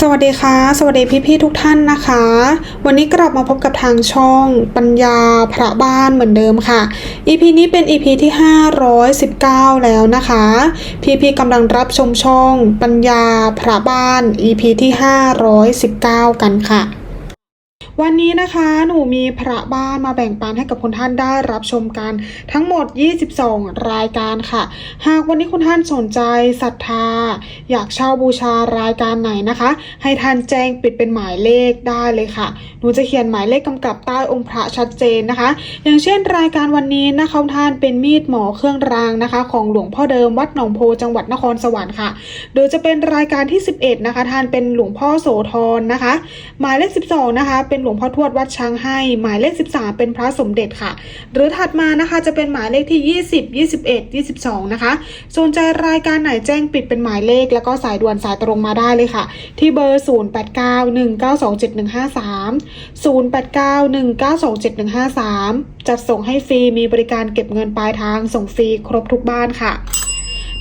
สวัสดีค่ะ สวัสดีพี่ๆทุกท่านนะคะ วันนี้กลับมาพบกับทางช่องปัญญาพระบ้านเหมือนเดิมค่ะ EP นี้เป็น EP ที่ 519 แล้วนะคะ พี่ๆกำลังรับชมช่องปัญญาพระบ้าน EP ที่ 519 กันค่ะ วันนี้นะคะหนูมีพระบ้านมาแบ่งปันให้กับคุณท่านได้รับชมกันทั้งหมด 22 รายการค่ะ หากวันนี้คุณท่านสนใจศรัทธา อยากเช่าบูชารายการไหนนะคะ ให้ท่านแจ้งปิดเป็นหมายเลขได้เลยค่ะ หนูจะเขียนหมายเลขกำกับใต้องค์พระชัดเจนนะคะ อย่างเช่นรายการวันนี้นะคะคุณท่านเป็นมีดหมอเครื่องรางนะคะ ของหลวงพ่อเดิมวัดหนองโพจังหวัดนครสวรรค์ค่ะ โดยจะเป็นรายการที่ 11 นะคะท่านเป็นหลวงพ่อโสธรนะคะ หมายเลข 12 นะคะ เป็นหลวงพ่อทวดวัดช้างให้ หมายเลข 13 เป็นพระสมเด็จค่ะ หรือถัดมานะคะจะเป็นหมายเลขที่ 20 21 22 นะคะ สนใจรายการไหนแจ้งปิดเป็นหมายเลข แล้วก็สายด่วนสายตรงมาได้เลยค่ะ ที่เบอร์ 0891927153 0891927153 จัดส่งให้ฟรีมีบริการเก็บเงินปลายทางส่งฟรีครบทุกบ้านค่ะ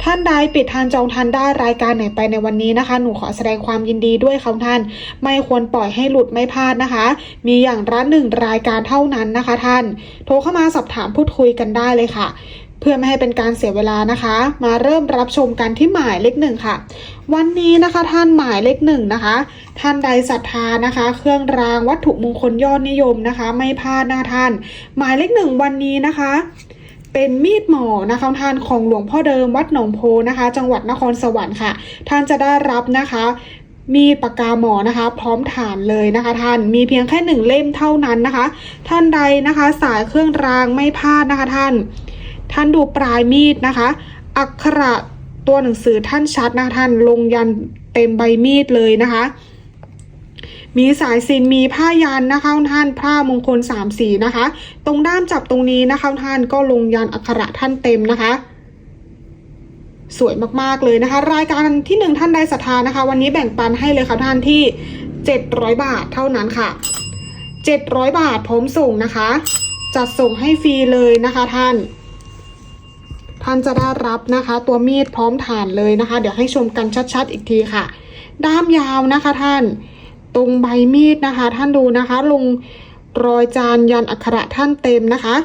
ท่านใดปิดทานจองทันได้รายการไหนไปในวันนี้นะคะ หนูขอแสดงความยินดีด้วยค่ะท่าน ไม่ควรปล่อยให้หลุดไม่พลาดนะคะ มีอย่างละหนึ่งรายการเท่านั้นนะคะ ท่าน โทรเข้ามาสอบถามพูดคุยกันได้เลยค่ะ เพื่อไม่ให้เป็นการเสียเวลานะคะ มาเริ่มรับชมกันที่หมายเลขหนึ่งค่ะ วันนี้นะคะท่านหมายเลขหนึ่งนะคะ ท่านใดศรัทธานะคะ เครื่องรางวัตถุมงคลยอดนิยมนะคะ ไม่พลาดนะคะท่าน หมายเลขหนึ่งวันนี้นะคะ เป็นมีดหมอนะคะท่านของหลวงพ่อเดิมวัดหนองโพนะคะ จังหวัดนครสวรรค์ค่ะ ท่านจะได้รับนะคะมีดปากกาหมอนะคะ พร้อมฐานเลยนะคะ ท่านมีเพียงแค่หนึ่งเล่มเท่านั้นนะคะ ท่านใดนะคะ สายเครื่องรางไม่พลาดนะคะ ท่าน ท่านดูปลายมีดนะคะ อักขระตัวหนังสือท่านชัดนะคะท่านลงยันเต็มใบมีดเลยนะคะ มีสายสินมีผ้ายันนะคะท่านผ้ามงคลสามสีนะคะ ตรงด้ามจับตรงนี้นะคะท่านก็ลงยันอักขระท่านเต็มนะคะสวยมากๆเลยนะคะ รายการที่หนึ่งท่านใดศรัทธานะคะ วันนี้แบ่งปันให้เลยค่ะท่านที่ 700 บาทเท่านั้นค่ะ 700 บาทพร้อมส่งนะคะ จัดส่งให้ฟรีเลยนะคะท่าน ท่านจะได้รับนะคะ ตัวมีดพร้อมฐานเลยนะคะ เดี๋ยวให้ชมกันชัดๆอีกทีค่ะ ด้ามยาวนะคะท่าน ตรงใบมีดนะคะ ท่านดูนะคะ ลงรอยจานยันอักขระท่านเต็มนะคะ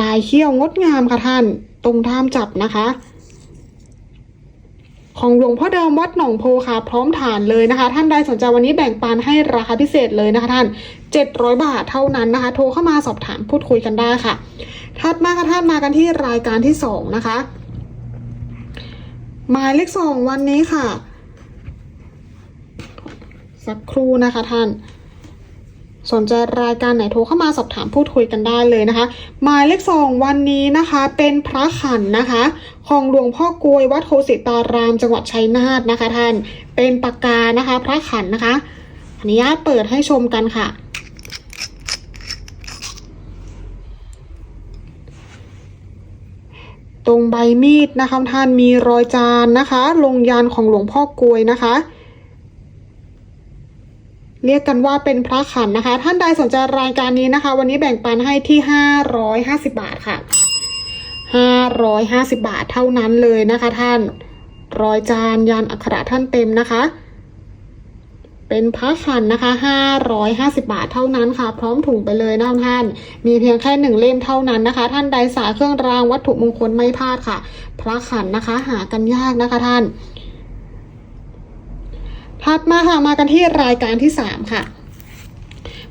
ลายเขี้ยวงดงามค่ะท่าน ตรงท่ามจับนะคะ ของหลวงพ่อเดิมวัดหนองโพค่ะ พร้อมฐานเลยนะคะ ท่านใดสนใจวันนี้แบ่งปันให้ราคาพิเศษเลยนะคะท่าน 700 บาทเท่านั้นนะคะ โทรเข้ามาสอบถามพูดคุยกันได้ค่ะ ถัดมาค่ะท่านมากันที่รายการที่สองนะคะ หมายเลขสองวันนี้ค่ะ สักครู่นะคะท่าน สนใจรายการไหนโทรเข้ามาสอบถามพูดคุยกันได้เลยนะคะ หมายเลขสองวันนี้นะคะ เป็นพระขันนะคะ ของหลวงพ่อกลวยวัดโคสิตารามจังหวัดชัยนาทนะคะท่าน เป็นปากกานะคะ พระขันนะคะอนุญาตเปิดให้ชมกันค่ะตรงใบมีดนะคะท่านมีรอยจานนะคะ ลงยันของหลวงพ่อกลวยนะคะ เรียกกันว่าเป็นพระขันนะคะ ท่านใดสนใจรายการนี้นะคะ วันนี้แบ่งปันให้ที่ 550 บาทค่ะ 550 บาทเท่านั้นเลยนะคะ ท่านรอยจานยันอักขระท่านเต็มนะคะ เป็นพระขันนะคะ 550 บาทเท่านั้นค่ะ พร้อมถุงไปเลยนะท่าน มีเพียงแค่หนึ่งเล่มเท่านั้นนะคะ ท่านใดสายเครื่องรางวัตถุมงคลไม่พลาดค่ะ พระขันนะคะ หากันยากนะคะท่าน ถัดมาค่ะมากันที่รายการที่สามค่ะ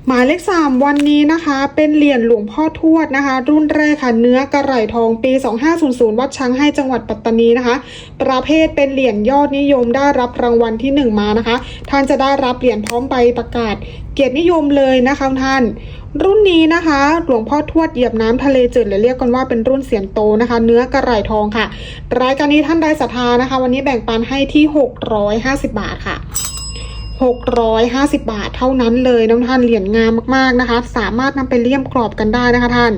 หมายเลขสามวันนี้นะคะ เป็นเหรียญหลวงพ่อทวดนะคะ รุ่นแรกค่ะเนื้อกระไหลทองปี 2500 วัดช้างให้จังหวัดปัตตานีนะคะ ประเภทเป็นเหรียญยอดนิยมได้รับรางวัลที่หนึ่งมานะคะ ท่านจะได้รับเหรียญพร้อมใบประกาศ เกียรตินิยมเลยนะคะท่านรุ่นนี้นะคะหลวงพ่อทวดเหยียบน้ำทะเลจืดหรือเรียกกันว่าเป็นรุ่นเสียนโตนะคะ เนื้อกระไหลทองค่ะ รายการนี้ท่านใดศรัทธานะคะ วันนี้แบ่งปันให้ที่ 650 บาทค่ะ 650 บาทเท่านั้นเลยน้องท่านเหรียญงามมากๆนะคะ สามารถนำไปเลี่ยมกรอบกันได้นะคะท่าน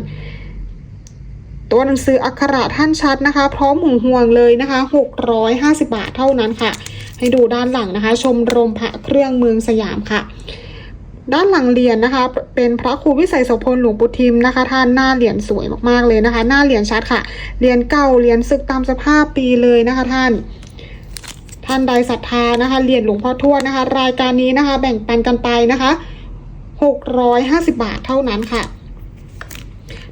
ตัวหนังสืออักขระท่านชัดนะคะ พร้อมห่วงห่วงเลยนะคะ 650 บาทเท่านั้นค่ะ ให้ดูด้านหลังนะคะ ชมรมพระเครื่องเมืองสยามค่ะด้านหลังเหรียญนะคะ เป็นพระครูวิสัยโสพลหลวงปู่ทิมนะคะ ท่านหน้าเหรียญสวยมากๆเลยนะคะ หน้าเหรียญชัดค่ะเหรียญเก่าเหรียญศึกตามสภาพปีเลยนะคะท่าน ท่านใดศรัทธานะคะเหรียญหลวงพ่อทวดนะคะ รายการนี้นะคะ แบ่งปันกันไปนะคะ650 บาทเท่านั้นค่ะ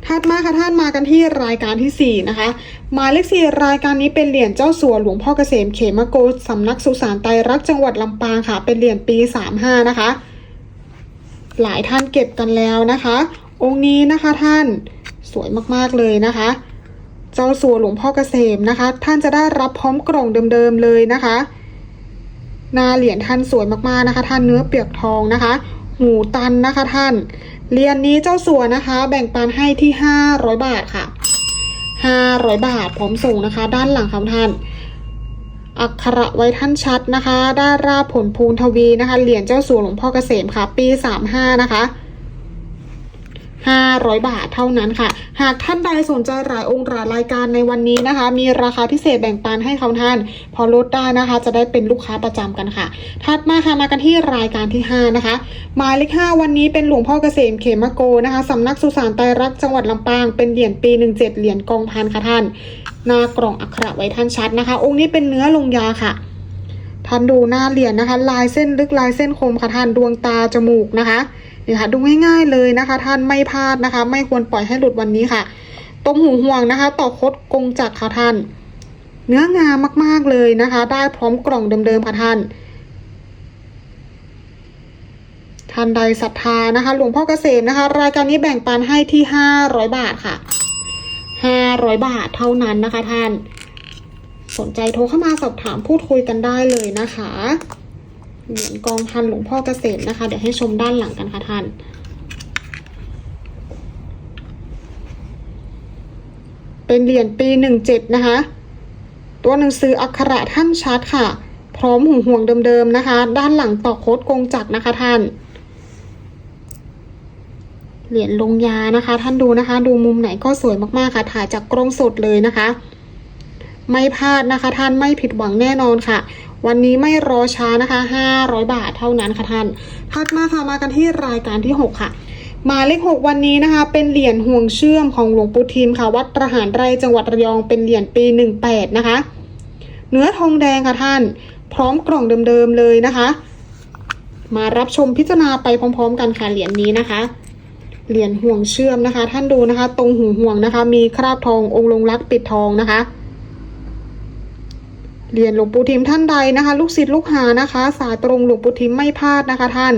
ถัดมาค่ะท่านมากันที่รายการที่ 4 นะคะ หมายเลขสี่รายการนี้เป็นเหรียญเจ้าสัวหลวงพ่อเกษมเขมโกสำนักสุสานไตรรักษ์จังหวัดลำปางค่ะ เป็นเหรียญปี 35 นะคะ หลายท่านเก็บกันแล้วนะคะ องค์นี้นะคะท่านสวยมากๆเลยนะคะ เจ้าสัวหลวงพ่อเกษมนะคะ ท่านจะได้รับพร้อมกล่องเดิมๆเลยนะคะหนาเหรียญท่านสวยมากๆนะคะ ท่านเนื้อเปียกทองนะคะ หูตันนะคะท่านเหรียญนี้เจ้าสัวนะคะ แบ่งปันให้ที่ 500 บาทค่ะ 500 บาทพร้อมส่งนะคะ ด้านหลังของท่านอักขระไว้ท่านชัดนะคะ ได้ราบผลพูนทวีนะคะ เหรียญเจ้าสัวหลวงพ่อเกษมค่ะ ปี 35 นะคะ 500 บาทเท่านั้นค่ะ หากท่านใดสนใจหลายองค์หลายรายการในวันนี้นะคะ มีราคาพิเศษแบ่งปันให้เขาท่าน พอลดได้นะคะ จะได้เป็นลูกค้าประจำกันค่ะ ถัดมาค่ะมากันที่รายการที่ 5 นะคะ หมายเลข5วันนี้เป็นหลวงพ่อเกษมเขมโกนะคะสำนักสุสานไตรรักจังหวัดลำปางเป็นเหรียญปี 17 เหรียญกองพันค่ะท่าน หน้ากล่องอักขระไว้ท่านชัดนะคะ องค์นี้เป็นเนื้อลงยาค่ะท่านดูหน้าเหรียญนะคะ ลายเส้นลึกลายเส้นคมค่ะท่านดวงตาจมูกนะคะ นี่ค่ะดูง่ายๆเลยนะคะ ท่านไม่พลาดนะคะ ไม่ควรปล่อยให้หลุดวันนี้ค่ะ ตรงหูห่วงนะคะ ต่อคดกงจักรค่ะท่าน เนื้องามมากๆเลยนะคะ ได้พร้อมกล่องเดิมๆค่ะท่านท่านใดศรัทธานะคะ หลวงพ่อเกษมนะคะ รายการนี้แบ่งปันให้ที่500บาทค่ะ500บาทเท่านั้นนะคะท่าน สนใจโทรเข้ามาสอบถามพูดคุยกันได้เลยนะคะ เหรียญกองพันหลวงพ่อเกษมนะคะ เดี๋ยวให้ชมด้านหลังกันค่ะท่านเป็นเหรียญปีหนึ่งเจ็ดนะคะ ตัวหนังสืออักขระท่านชัดค่ะ พร้อมหูห่วงเดิมๆนะคะ ด้านหลังต่อโคดกงจักรนะคะท่าน เหรียญลงยานะคะ ท่านดูนะคะ ดูมุมไหนก็สวยมากๆค่ะ ถ่ายจากกล้องสดเลยนะคะ ไม่พลาดนะคะ ท่านไม่ผิดหวังแน่นอนค่ะ วันนี้ไม่รอช้านะคะ 500 บาทเท่านั้นค่ะท่านถัดมาค่ะมากันที่รายการที่ 6 ค่ะหมายเลข6วันนี้นะคะ เป็นเหรียญห่วงเชื่อมของหลวงปู่ทิมค่ะ วัดประหารไรจังหวัดระยองเป็นเหรียญปี 18 นะคะ เนื้อทองแดงค่ะท่าน พร้อมกล่องเดิมๆเลยนะคะ มารับชมพิจารณาไปพร้อม ๆ กันค่ะเหรียญนี้นะคะเหรียญห่วงเชื่อมนะคะ ท่านดูนะคะ ตรงหูห่วงนะคะ มีคราบทององค์ลงรักปิดทองนะคะ เรียญหลวงปู่ทิมท่านใดนะคะ ลูกศิษย์ลูกหานะคะ สายตรงหลวงปู่ทิมไม่พลาดนะคะ ท่าน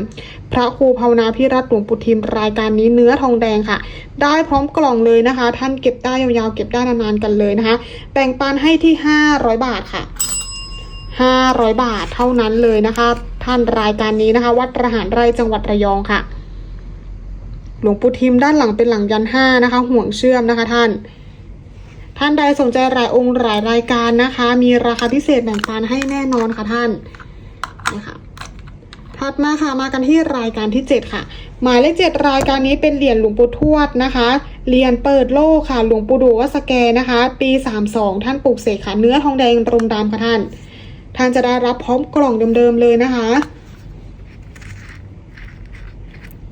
พระครูภาวนาพิรัตหลวงปู่ทิมรายการนี้เนื้อทองแดงค่ะ ได้พร้อมกล่องเลยนะคะ ท่านเก็บได้ยาวๆเก็บได้นานๆกันเลยนะคะแบ่งปันให้ที่ 500 บาทค่ะ 500 บาทเท่านั้นเลยนะคะ ท่านรายการนี้นะคะ วัดระหารไรจังหวัดระยองค่ะ หลวงปู่ทิมด้านหลังเป็นหลังยันห้านะคะ ห่วงเชื่อมนะคะ ท่าน ท่านใดสนใจรายองค์รายรายการนะคะ มีราคาพิเศษแบ่งปันให้แน่นอนค่ะท่านนี่ค่ะถัดมาค่ะมากันที่รายการที่ 7 ค่ะ หมายเลขเจ็ดรายการนี้เป็นเหรียญหลวงปู่ทวดนะคะเหรียญเปิดโลกค่ะหลวงปู่ดูวัสแกนะคะ ปี 32 ท่านปลูกเสกค่ะเนื้อทองแดงรมดำค่ะท่าน ท่านจะได้รับพร้อมกล่องเดิมๆเลยนะคะ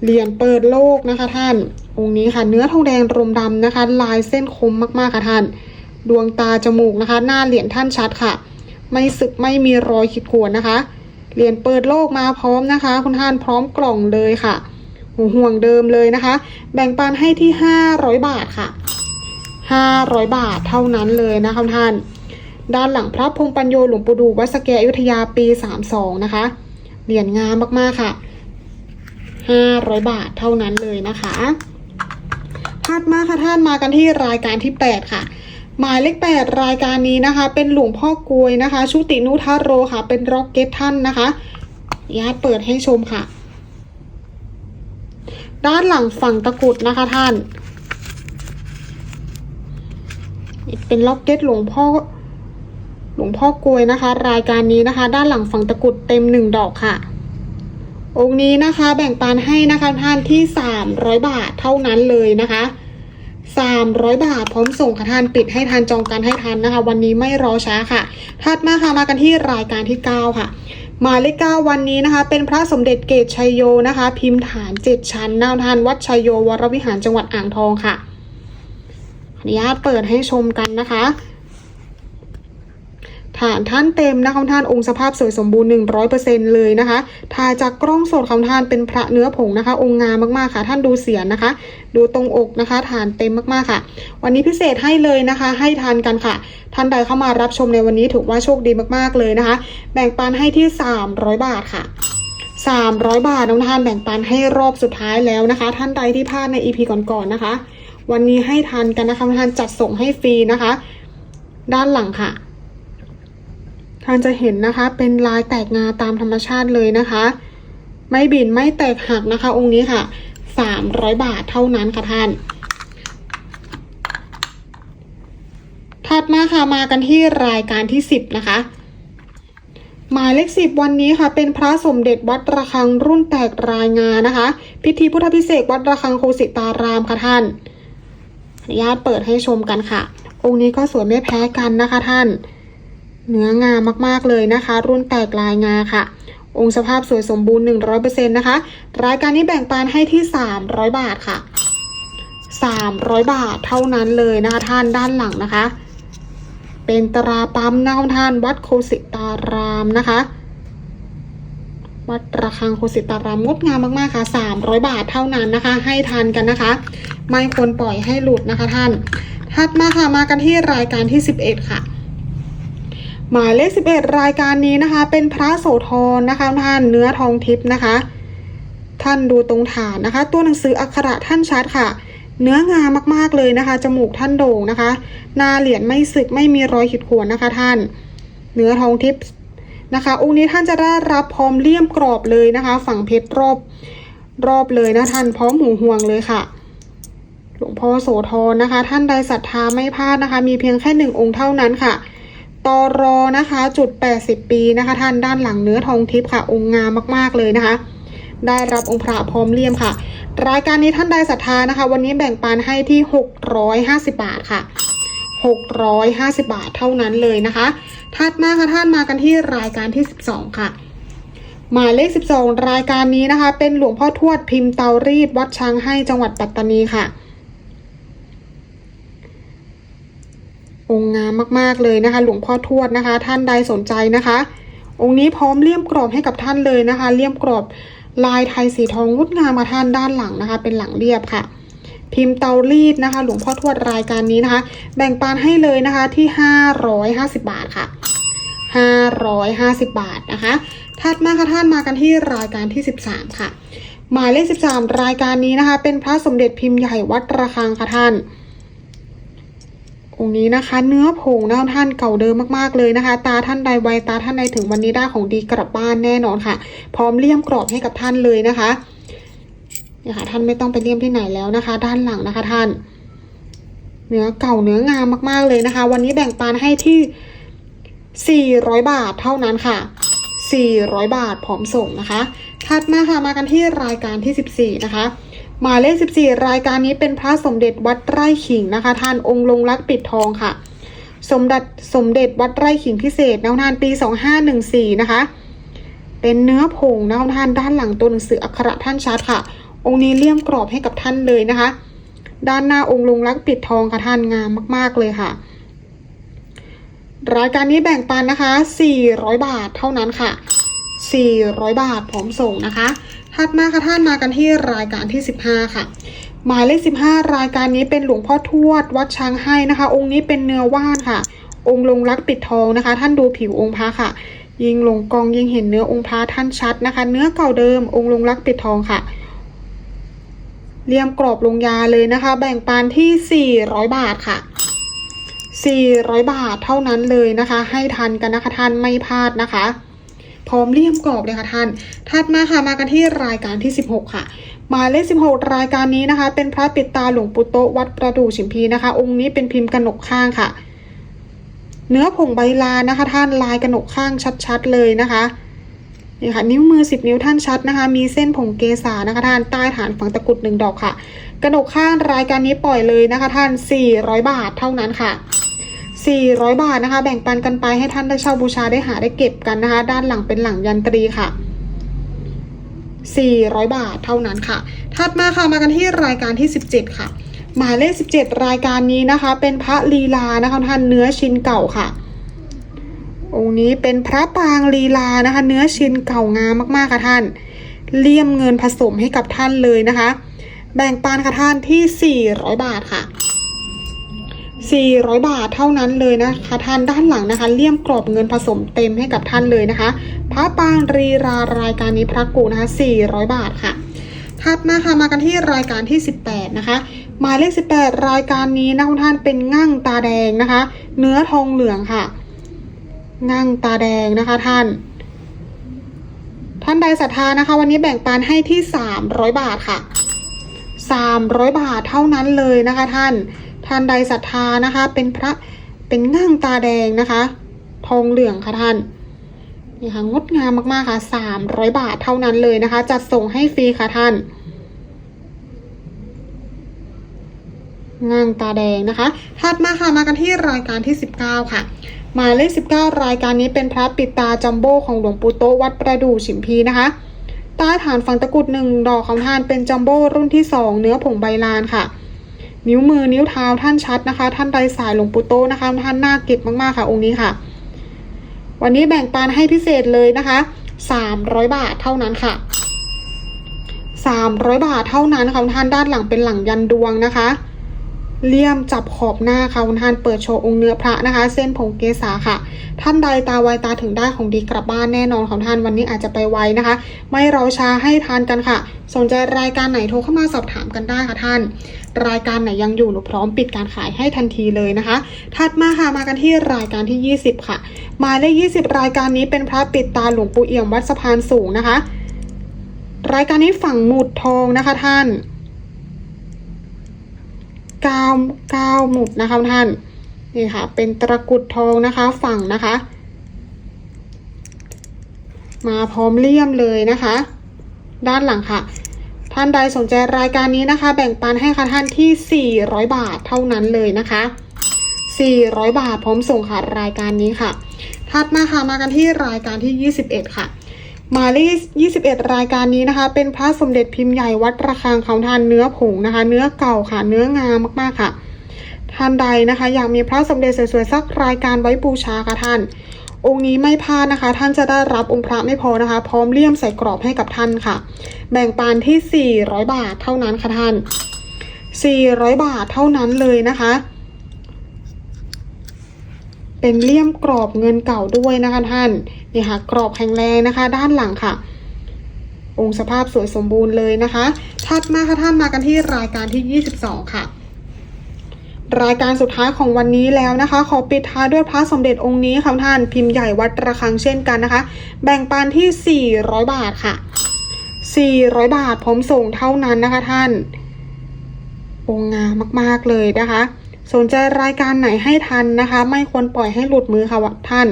เหรียญเปิดโลกนะคะท่าน องค์นี้ค่ะ เนื้อทองแดงรมดำนะคะ ลายเส้นคมมากๆค่ะท่าน ดวงตาจมูกนะคะ หน้าเหรียญท่านชัดค่ะ ไม่สึกไม่มีรอยขีดข่วนนะคะ เหรียญเปิดโลกมาพร้อมนะคะ คุณท่านพร้อมกล่องเลยค่ะห,ห่วงเดิมเลยนะคะ แบ่งปันให้ที่ 500 บาทค่ะ 500 บาทเท่านั้นเลยนะคะท่าน ด้านหลังพระพรหมปัญโยหลวงปู่ดูวัดสแกอยุธยาปี 32 นะคะ เหรียญงามมากๆค่ะ 500 บาทเท่านั้นเลยนะคะถัดมาค่ะท่านมากันที่รายการที่ 8 ค่ะ หมายเลข 8 รายการนี้นะคะ เป็นหลวงพ่อกลวยนะคะ ชุตินุทาโรค่ะ เป็นร็อกเก็ตท่านนะคะญาติเปิดให้ชมค่ะ ด้านหลังฝั่งตะกุดนะคะท่านเป็นล็อกเก็ตหลวงพ่อหลวงพ่อกลวยนะคะ รายการนี้นะคะ ด้านหลังฝั่งตะกุดเต็มหนึ่งดอกค่ะ องค์นี้นะคะแบ่งปันให้นะคะท่านที่ 300 บาทเท่านั้นเลยนะคะ 300 บาทพร้อมส่งค่ะท่านปิดให้ทันจองกันให้ทันนะคะ วันนี้ไม่รอช้าค่ะ ถัดมาค่ะมากันที่รายการที่ 9 ค่ะหมายเลข9วันนี้นะคะ เป็นพระสมเด็จเกตชัยโยนะคะ พิมพ์ฐาน7ชั้นนาวทานวัดชัยโยวรวิหารจังหวัดอ่างทองค่ะ ขออนุญาตเปิดให้ชมกันนะคะ ฐานท่านเต็มนะคะท่านองค์สภาพสวยสมบูรณ์100%เลยนะคะถ่ายจากกล้องสดของท่านเป็นพระเนื้อผงนะคะ องค์งามมากๆค่ะ ท่านดูเสียนนะคะ ดูตรงอกนะคะ ฐานเต็มมากๆค่ะ วันนี้พิเศษให้เลยนะคะ ให้ทานกันค่ะ ท่านใดเข้ามารับชมในวันนี้ถือว่าโชคดีมากๆเลยนะคะ แบ่งปันให้ที่ 300 บาทค่ะ300 บาทน้องทานแบ่งปันให้รอบสุดท้ายแล้วนะคะ ท่านใดที่พลาดใน EP ก่อนๆนะคะ วันนี้ให้ทันกันนะคะท่านจัดส่งให้ฟรีนะคะ ด้านหลังค่ะ ท่านจะเห็นนะคะ เป็นลายแตกงาตามธรรมชาติเลยนะคะ ไม่บินไม่แตกหักนะคะ องค์นี้ค่ะ300บาทเท่านั้นค่ะท่าน ถัดมาค่ะมากันที่รายการที่10นะคะ หมายเลขสิบวันนี้ค่ะ เป็นพระสมเด็จวัดระฆังรุ่นแตกรายงานนะคะ พิธีพุทธพิเศษกวัดระฆังโคสิตารามค่ะท่านออนุญาตเปิดให้ชมกันค่ะ องค์นี้ก็สวยไม่แพ้กันนะคะท่าน เนื้องามมากๆเลยนะคะ รุ่นแตกลายงาค่ะ องค์สภาพสวยสมบูรณ์ 100%นะคะ รายการนี้แบ่งปันให้ที่ 300 บาทค่ะ 300 บาทเท่านั้นเลยนะคะท่านด้านหลังนะคะ เป็นตราปั๊มนาวทานวัดโคสิตารามนะคะวัดระฆังโคสิตารามงดงามมากๆค่ะ 300 บาทเท่านั้นนะคะ ให้ทันกันนะคะ ไม่ควรปล่อยให้หลุดนะคะท่าน ถัดมาค่ะมากันที่รายการที่ 11 ค่ะ หมายเลข 11 รายการนี้นะคะ เป็นพระโสธรนะคะท่านเนื้อทองทิพย์นะคะ ท่านดูตรงฐานนะคะ ตัวหนังสืออักขระท่านชัดค่ะ เนื้องามมากๆเลยนะคะจมูกท่านโด่งนะคะหน้าเหรียญไม่สึกไม่มีรอยขีดข่วนนะคะ ท่าน เนื้อทองทิพย์นะคะองค์นี้ท่านจะได้รับพร้อมเลี่ยมกรอบเลยนะคะ ฝั่งเพชรรอบรอบเลยนะท่านพร้อมหูห่วงเลยค่ะหลวงพ่อโสธรนะคะ ท่านใดศรัทธาไม่พลาดนะคะ มีเพียงแค่หนึ่งองค์เท่านั้นค่ะ ตรอนะคะจุด 80 ปีนะคะ ท่านด้านหลังเนื้อทองทิพย์ค่ะ องค์งามมาก ๆ เลยนะคะ ได้รับองค์พระพร้อมเลี่ยมค่ะ รายการนี้ท่านใดศรัทธานะคะ วันนี้แบ่งปันให้ที่ 650 บาทค่ะ 650 บาทเท่านั้นเลยนะคะ ถัดมาค่ะท่านมากันที่รายการที่ 12 ค่ะหมายเลข 12 รายการนี้นะคะ เป็นหลวงพ่อทวดพิมพ์เตารีดวัดช้างให้จังหวัดปัตตานีค่ะ องค์งามมากๆเลยนะคะ หลวงพ่อทวดนะคะ ท่านใดสนใจนะคะ องค์นี้พร้อมเลี่ยมกรอบให้กับท่านเลยนะคะ เลี่ยมกรอบลายไทยสีทองงดงามมาท่านด้านหลังนะคะ เป็นหลังเรียบค่ะ พิมพ์เตารีดนะคะ หลวงพ่อทวดรายการนี้นะคะ แบ่งปันให้เลยนะคะที่ 550 บาทค่ะ 550 บาทนะคะถัดมาค่ะท่านมากันที่รายการที่ 13 ค่ะ หมายเลข 13 รายการนี้นะคะ เป็นพระสมเด็จพิมพ์ใหญ่วัดระฆังค่ะท่าน องค์นี้นะคะ เนื้อผงนะท่านเก่าเดิมมากๆเลยนะคะ ตาท่านใดไวตาท่านใดถึงวันนี้ได้ของดีกลับบ้านแน่นอนค่ะ พร้อมเลี่ยมกรอบให้กับท่านเลยนะคะเนี่ยค่ะท่านไม่ต้องไปเลี่ยมที่ไหนแล้วนะคะ ด้านหลังนะคะท่าน เนื้อเก่าเนื้องามมากๆเลยนะคะ วันนี้แบ่งปันให้ที่ 400 บาทเท่านั้นค่ะ 400 บาทพร้อมส่งนะคะ ถัดมาค่ะมากันที่รายการที่ 14 นะคะ หมายเลข 14 รายการนี้เป็นพระสมเด็จวัดไร่ขิงนะคะ ท่านองค์ลงรักปิดทองค่ะ สมเด็จสมเด็จวัดไร่ขิงพิเศษนวทานปี 2514 นะคะ เป็นเนื้อผงนวทานด้านหลังตัวหนังสืออักขระท่านชัดค่ะ องค์นี้เลี่ยมกรอบให้กับท่านเลยนะคะ ด้านหน้าองค์ลงรักปิดทองค่ะท่านงามมาก ๆเลยค่ะ รายการนี้แบ่งปันนะคะ 400 บาทเท่านั้นค่ะ 400 บาทพร้อมส่งนะคะถัดมาค่ะท่านมากันที่รายการที่ 15 ค่ะ หมายเลข 15 รายการนี้เป็นหลวงพ่อทวด วัดช้างให้นะคะ องค์นี้เป็นเนื้อว่านค่ะ องค์ลงรักปิดทองนะคะ ท่านดูผิวองค์พระค่ะ ยิงลงกองยิงเห็นเนื้อองค์พระท่านชัดนะคะ เนื้อเก่าเดิม องค์ลงรักปิดทองค่ะเลี่ยมกรอบลงยาเลยนะคะ แบ่งปันที่ 400 บาทค่ะ 400 บาทเท่านั้นเลยนะคะ ให้ทันกันนะคะท่านไม่พลาดนะคะ พร้อมเลี่ยมกรอบเลยค่ะท่าน ถัดมาค่ะมากันที่รายการที่ 16 ค่ะหมายเลข 16 รายการนี้นะคะ เป็นพระปิดตาหลวงปู่โตวัดประดู่ฉิมพีนะคะ องค์นี้เป็นพิมพ์กระหนกข้างค่ะ เนื้อผงใบลานนะคะ ท่านลายกระหนกข้างชัดๆเลยนะคะนี่ค่ะนิ้วมือ 10 นิ้วท่านชัดนะคะ มีเส้นผงเกษานะคะท่านใต้ฐานฝังตะกรุดหนึ่งดอกค่ะ กระหนกข้างรายการนี้ปล่อยเลยนะคะ ท่าน 400 บาทเท่านั้นค่ะ 400 บาทนะคะ แบ่งปันกันไปให้ท่านได้เช่าบูชาได้หาได้เก็บกันนะคะ ด้านหลังเป็นหลังยันตรีค่ะ 400 บาทเท่านั้นค่ะ ถัดมาค่ะมากันที่รายการที่ 17 ค่ะ หมายเลข 17 รายการนี้นะคะ เป็นพระลีลานะคะท่านเนื้อชิ้นเก่าค่ะ องค์นี้เป็นพระปางลีลานะคะ เนื้อชิ้นเก่างามมากๆค่ะท่าน เลี่ยมเงินผสมให้กับท่านเลยนะคะ แบ่งปันค่ะท่านที่ 400 บาทค่ะ 400 บาทเท่านั้นเลยนะคะท่านด้านหลังนะคะเลี่ยมกรอบเงินผสมเต็มให้กับท่านเลยนะคะ พระปางรีรารายการนี้พระกูนะคะ 400 บาทค่ะถัดมาค่ะมากันที่รายการที่ 18 นะคะ หมายเลข 18 รายการนี้นะคุณท่านเป็นง่างตาแดงนะคะ เนื้อทองเหลืองค่ะง่างตาแดงนะคะท่าน ท่านใดศรัทธานะคะ วันนี้แบ่งปันให้ที่ 300 บาทค่ะ 300 บาทเท่านั้นเลยนะคะท่าน ท่านใดศรัทธานะคะ เป็นพระเป็นง่างตาแดงนะคะ ทองเหลืองค่ะท่านนี่ค่ะงดงามมากๆค่ะ300บาทเท่านั้นเลยนะคะ จัดส่งให้ฟรีค่ะท่านง่างตาแดงนะคะถัดมาค่ะมากันที่รายการที่ 19 ค่ะ หมายเลข 19 รายการนี้เป็นพระปิดตาจัมโบ้ของหลวงปู่โตวัดประดู่ฉิมพีนะคะใต้ฐานฝังตะกุดหนึ่งดอกของท่านเป็นจัมโบ้รุ่นที่ 2 เนื้อผงใบลานค่ะ นิ้วมือนิ้วเท้าท่านชัดนะคะ ท่านไดสายหลวงปู่โตนะคะ ท่านน่าเก็บมากๆค่ะ องค์นี้ค่ะ วันนี้แบ่งปันให้พิเศษเลยนะคะสามร้อยบาทเท่านั้นค่ะสามร้อยบาทเท่านั้นค่ะท่านด้านหลังเป็นหลังยันดวงนะคะ เลี่ยมจับขอบหน้าค่ะคุณท่านเปิดโชว์องค์เนื้อพระนะคะ เส้นผงเกษาค่ะ ท่านใดตาไวตาถึงได้ของดีกลับบ้านแน่นอนของท่านวันนี้อาจจะไปไวนะคะ ไม่รอช้าให้ทานกันค่ะ สนใจรายการไหนโทรเข้ามาสอบถามกันได้ค่ะท่าน รายการไหนยังอยู่หนูพร้อมปิดการขายให้ทันทีเลยนะคะ ถัดมาค่ะมากันที่รายการที่ 20 ค่ะหมายเลข20 รายการนี้เป็นพระปิดตาหลวงปู่เอี่ยมวัดสะพานสูงนะคะ รายการนี้ฝั่งหมุดทองนะคะท่าน กาวกาหมุดนะคะท่านนี่ค่ะ เป็นตะกุดทองนะคะฝั่งนะคะ มาพร้อมเลี่ยมเลยนะคะ ด้านหลังค่ะท่านใดสนใจรายการนี้นะคะ แบ่งปันให้ค่ะท่านที่ 400 บาทเท่านั้นเลยนะคะ 400 บาทพร้อมส่งค่ะรายการนี้ค่ะ ถัดมาค่ะมากันที่รายการที่ 21 ค่ะ หมายเลข21 รายการนี้นะคะ เป็นพระสมเด็จพิมพ์ใหญ่วัดระฆังเขาทานเนื้อผงนะคะ เนื้อเก่าค่ะเนื้องามมากๆค่ะท่านใดนะคะ อยากมีพระสมเด็จสวยๆสักรายการไว้บูชาค่ะท่าน องค์นี้ไม่พลาดนะคะ ท่านจะได้รับองค์พระไม่พอนะคะ พร้อมเลี่ยมใส่กรอบให้กับท่านค่ะ แบ่งปันที่ 400 บาทเท่านั้นค่ะท่าน 400 บาทเท่านั้นเลยนะคะ เป็นเลี่ยมกรอบเงินเก่าด้วยนะคะท่าน นี่ค่ะกรอบแข็งแรงนะคะ ด้านหลังค่ะ องค์สภาพสวยสมบูรณ์เลยนะคะถัดมาค่ะท่านมากันที่รายการที่ 22 ค่ะ รายการสุดท้ายของวันนี้แล้วนะคะ ขอปิดท้ายด้วยพระสมเด็จองค์นี้ค่ะท่านพิมพ์ใหญ่วัดระฆังเช่นกันนะคะ แบ่งปันที่ 400 บาทค่ะ 400 บาทพร้อมส่งเท่านั้นนะคะท่านองค์งามมากๆเลยนะคะ สนใจรายการไหนให้ทันนะคะ ไม่ควรปล่อยให้หลุดมือค่ะท่าน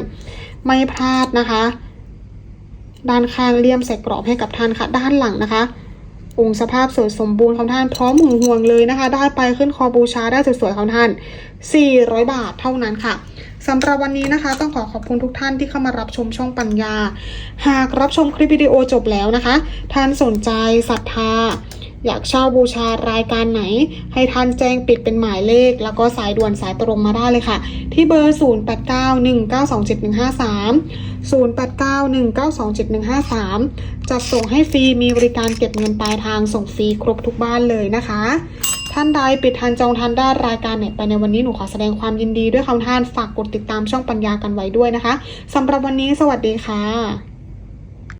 ไม่พลาดนะคะ ด้านข้างเลี่ยมใส่กรอบให้กับท่านค่ะ ด้านหลังนะคะ องค์สภาพสวยสมบูรณ์ของท่านพร้อมหึงห่วงเลยนะคะ ได้ไปขึ้นคอบูชาได้สวยๆของท่าน 400 บาทเท่านั้นค่ะสำหรับวันนี้นะคะ ต้องขอขอบคุณทุกท่านที่เข้ามารับชมช่องปัญญา หากรับชมคลิปวิดีโอจบแล้วนะคะ ท่านสนใจศรัทธา อยากเช่าบูชารายการไหน ให้ท่านแจ้งปิดเป็นหมายเลข แล้วก็สายด่วนสายตรงมาได้เลยค่ะ ที่เบอร์ 0891927153 0891927153 จัดส่งให้ฟรีมีบริการเก็บเงินปลายทางส่งฟรีครบทุกบ้านเลยนะคะ ท่านใดปิดทันจองทันได้รายการไหนไปในวันนี้หนูขอแสดงความยินดีด้วยค่ะท่านฝากกดติดตามช่องปัญญากันไว้ด้วยนะคะสำหรับวันนี้สวัสดีค่ะ